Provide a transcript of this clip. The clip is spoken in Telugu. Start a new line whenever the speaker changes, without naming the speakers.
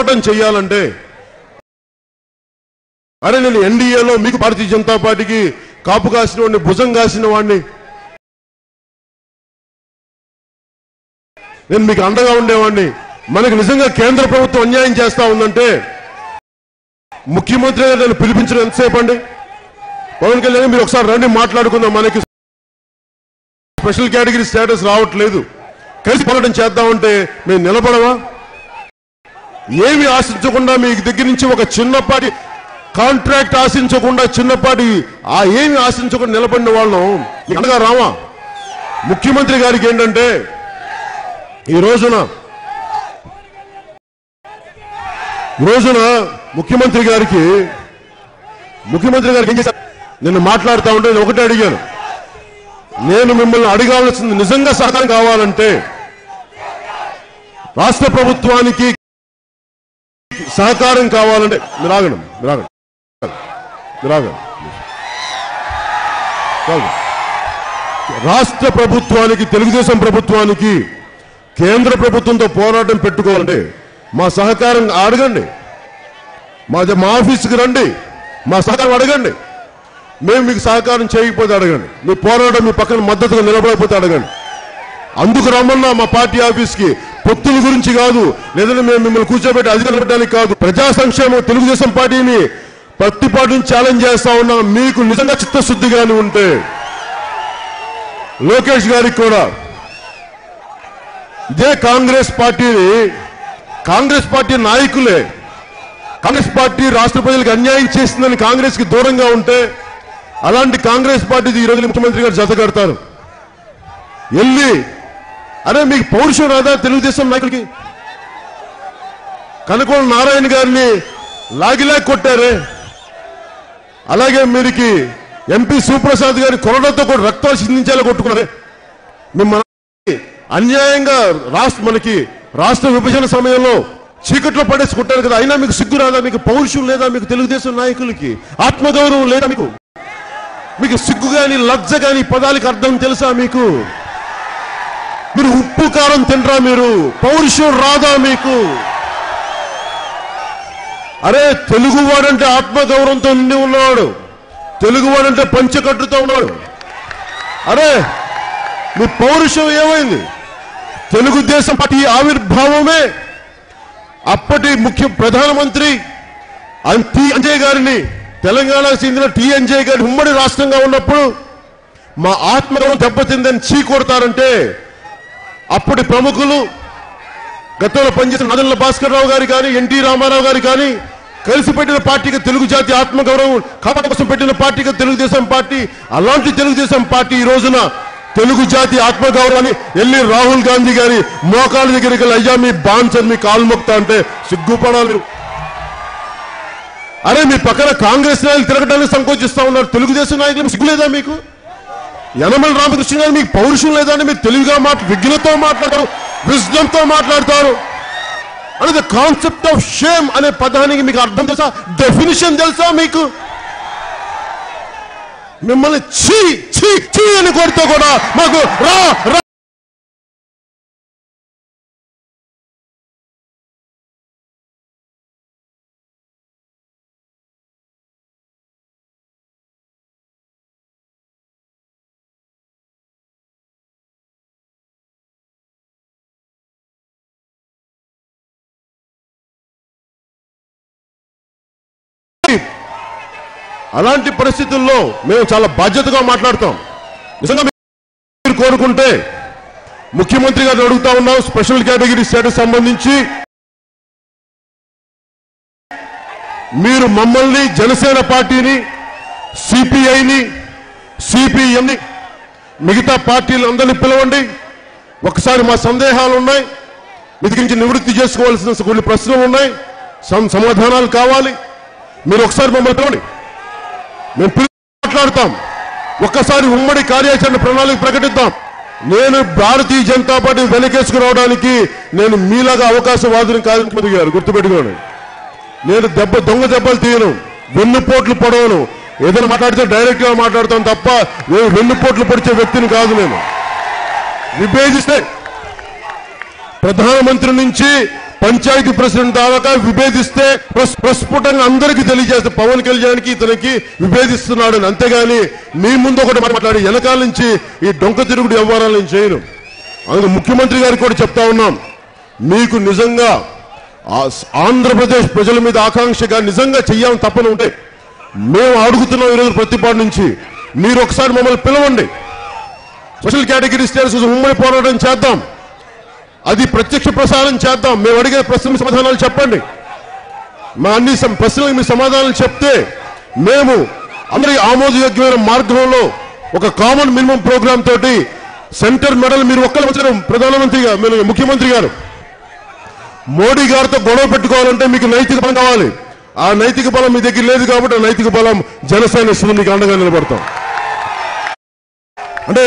పోరాటం చేయాలంటే అరే నేను ఎన్డీఏలో మీకు భారతీయ జనతా పార్టీకి కాపు కాసిన వాడిని భుజం కాసిన వాడిని నేను మీకు అండగా ఉండేవాడిని. మనకు నిజంగా కేంద్ర ప్రభుత్వం అన్యాయం చేస్తా ఉందంటే ముఖ్యమంత్రి గారు నన్ను పిలిపించడం ఎంతసేపు అండి? పవన్ కళ్యాణ్ మీరు ఒకసారి రండి మాట్లాడుకుందాం. మనకి స్పెషల్ కేటగిరీ స్టేటస్ రావట్లేదు. కలిసి పోరాటం చేద్దామంటే మేము నిలబడవా ఏమి ఆశించకుండా మీ దగ్గర నుంచి ఒక చిన్నపాటి కాంట్రాక్ట్ ఆశించకుండా చిన్నపాటి ఆ ఏమి ఆశించకుండా నిలబడిన వాళ్ళం అనగా రామా? ముఖ్యమంత్రి గారికి ఏంటంటే ఈ రోజున రోజున ముఖ్యమంత్రి గారికి ముఖ్యమంత్రి గారికి ఏం చేశారు? నిన్ను మాట్లాడుతూ ఉంటే నేను ఒకటే అడిగాను. నేను మిమ్మల్ని అడగాల్సింది నిజంగా సహకారం కావాలంటే రాష్ట్ర ప్రభుత్వానికి సహకారం కావాలంటే మీరు ఆగండి మీరు ఆగండి. మీరు ఆగండి. రాష్ట్ర ప్రభుత్వానికి తెలుగుదేశం ప్రభుత్వానికి కేంద్ర ప్రభుత్వంతో పోరాటం పెట్టుకోవాలంటే మా సహకారం అడగండి. మా మా ఆఫీస్కి రండి. మా సహకారం అడగండి. మేము మీకు సహకారం చేయకపోతే అడగండి. మీ పోరాటం మీ పక్కన మద్దతుగా నిలబడకపోతే అడగండి. అందుకు రమ్మన్నా మా పార్టీ ఆఫీస్కి. పొత్తుల గురించి కాదు. లేదంటే మేము మిమ్మల్ని కూర్చోబెట్టి అధికారం పెట్టడానికి కాదు. ప్రజా సంక్షేమం తెలుగుదేశం పార్టీని ప్రతి పార్టీని ఛాలెంజ్ చేస్తా ఉన్నాం మీకు నిజంగా చిత్తశుద్ధి కానీ ఉంటే. లోకేష్ గారికి కూడా. ఇదే కాంగ్రెస్ పార్టీని కాంగ్రెస్ పార్టీ నాయకులే. కాంగ్రెస్ పార్టీ రాష్ట్ర ప్రజలకు అన్యాయం చేసిందని కాంగ్రెస్కి దూరంగా ఉంటే అలాంటి కాంగ్రెస్ పార్టీ ఈ రోజు ముఖ్యమంత్రి గారు జతగడతారు వెళ్ళి అరే మీకు పౌరుషం రాదా తెలుగుదేశం నాయకులకి? కనకోల నారాయణ గారిని లాగిలా కొట్టారే. అలాగే మీరికి ఎంపీ సుప్రసాద్ గారి కొరడతో కూడా రక్తాలు చిందించేలా కొట్టుకున్నారే. మిమ్మల్ని అన్యాయంగా రాష్ట్ర మనకి రాష్ట్ర విభజన సమయంలో చీకట్లో పడేసి కొట్టారు కదా. అయినా మీకు సిగ్గు రాదా? మీకు పౌరుషం లేదా మీకు తెలుగుదేశం నాయకులకి? ఆత్మగౌరవం లేదా మీకు? మీకు సిగ్గు కానీ లజ్జ కానీ పదాలకి అర్థం తెలుసా మీకు? మీరు ఉప్పు కారం తినరా మీరు? పౌరుషం రాదా మీకు? అరే తెలుగువాడంటే ఆత్మగౌరవంతో నిండి ఉన్నవాడు తెలుగువాడంటే పంచకట్టుతో ఉన్నాడు. అరే మీ పౌరుషం ఏమైంది? తెలుగుదేశం పార్టీ ఆవిర్భావమే. అప్పటి ముఖ్య ప్రధానమంత్రి టిఎన్జయ్ టి గారిని తెలంగాణకు చెందిన టిఎన్జయ్ అంజయ్ గారి ఉమ్మడి రాష్ట్రంగా ఉన్నప్పుడు మా ఆత్మగౌరవం దెబ్బతిందని చీ కొడతారంటే అప్పటి ప్రముఖులు గతంలో పనిచేసిన నదల భాస్కర్ రావు గారు కానీ ఎన్టీ రామారావు గారు కానీ కలిసి పెట్టిన పార్టీకి తెలుగు జాతి ఆత్మగౌరవం కాపాడ కోసం పెట్టిన పార్టీకి తెలుగుదేశం పార్టీ అలాంటి తెలుగుదేశం పార్టీ ఈ రోజున తెలుగు జాతి ఆత్మగౌరవాన్ని వెళ్ళి రాహుల్ గాంధీ గారి మోకాళ్ళ దగ్గరికి అయ్యా మీ బాన్సర్ మీ కాలు మొక్తా అంటే సిగ్గుపడాలి అరే మీ పక్కన కాంగ్రెస్ నాయకులు తిరగడానికి సంకోచిస్తా ఉన్నారు. తెలుగుదేశం నాయకులు సిగ్గులేదా మీకు? యనమల రామకృష్ణ గారు మీకు పౌరుషం లేదా అని మీరు తెలివిగా మాట విఘ్నతో మాట్లాడతారు విజ్ఞంతో మాట్లాడతారు. అనేది కాన్సెప్ట్ ఆఫ్ షేమ్ అనే పదానికి మీకు అర్థం తెలుసా? డెఫినిషన్ తెలుసా మీకు? మిమ్మల్ని చీ చీ చీ అని కొడితే కూడా మాకు రా అలాంటి పరిస్థితుల్లో మేము చాలా బాధ్యతగా మాట్లాడతాం. నిజంగా మీరు కోరుకుంటే ముఖ్యమంత్రి గారు అడుగుతా ఉన్నాం స్పెషల్ కేటగిరీ స్టేటస్ సంబంధించి. మీరు మమ్మల్ని జనసేన పార్టీని సిపిఐని సిపిఎంని మిగతా పార్టీలు అందరినీ పిలవండి. ఒకసారి మా సందేహాలు ఉన్నాయి. మీ నివృత్తి చేసుకోవాల్సిన కొన్ని ప్రశ్నలు ఉన్నాయి. సమాధానాలు కావాలి. మీరు ఒకసారి మమ్మల్ని పిలవండి. మేము మాట్లాడతాం. ఒక్కసారి ఉమ్మడి కార్యాచరణ ప్రణాళిక ప్రకటిద్దాం. నేను భారతీయ జనతా పార్టీ వెనకేసుకురావడానికి నేను మీలాగా అవకాశవాదుని కాదు ముఖ్యమంత్రి గారు గుర్తుపెట్టుకోండి. నేను దెబ్బ దొంగ దెబ్బలు తీయను. వెన్నుపోట్లు పొడవను. ఏదైనా మాట్లాడితే డైరెక్ట్గా మాట్లాడతాను తప్ప నేను వెన్నుపోట్లు పొడిచే వ్యక్తిని కాదు నేను. విభేదిస్తే ప్రధానమంత్రి నుంచి పంచాయతీ ప్రెసిడెంట్ దాకా విభేదిస్తే ప్రస్- ప్రస్ఫుటంగా అందరికీ తెలియజేస్తే పవన్ కళ్యాణ్కి ఇతనికి విభేదిస్తున్నాడు అని అంతేగాని మీ ముందు ఒకటి మాట్లాడి వెనకాల నుంచి ఈ డొంక తిరుగుడు వ్యవహారాలు నేను చేయను. అందుకు ముఖ్యమంత్రి గారికి కూడా చెప్తా ఉన్నాం. మీకు నిజంగా ఆ ఆంధ్రప్రదేశ్ ప్రజల మీద ఆకాంక్షగా నిజంగా చెయ్యాలని తప్పని ఉంటే మేము అడుగుతున్నాం ఈరోజు ప్రతిపాటు నుంచి. మీరు ఒకసారి మమ్మల్ని పిలవండి. స్పెషల్ కేటగిరీ స్టేటస్ ఉమ్మడి పోరాటం చేద్దాం. అది ప్రత్యక్ష ప్రసారం చేద్దాం. మేము అడిగే ప్రశ్న సమాధానాలు చెప్పండి. మా అన్ని ప్రశ్నలకు మీ సమాధానాలు చెప్తే మేము అందరి ఆమోదయోగ్యమైన మార్గంలో ఒక కామన్ మినిమం ప్రోగ్రామ్ తోటి సెంటర్ మెడల్ మీరు ఒక్కరు వచ్చారు ప్రధానమంత్రిగా మీరు ముఖ్యమంత్రి గారు. మోడీ గారితో గొడవ పెట్టుకోవాలంటే మీకు నైతిక బలం కావాలి. ఆ నైతిక బలం మీ దగ్గర లేదు కాబట్టి ఆ నైతిక బలం జనసేన ఇస్తుంది మీకు అండగా నిలబడతాం. అంటే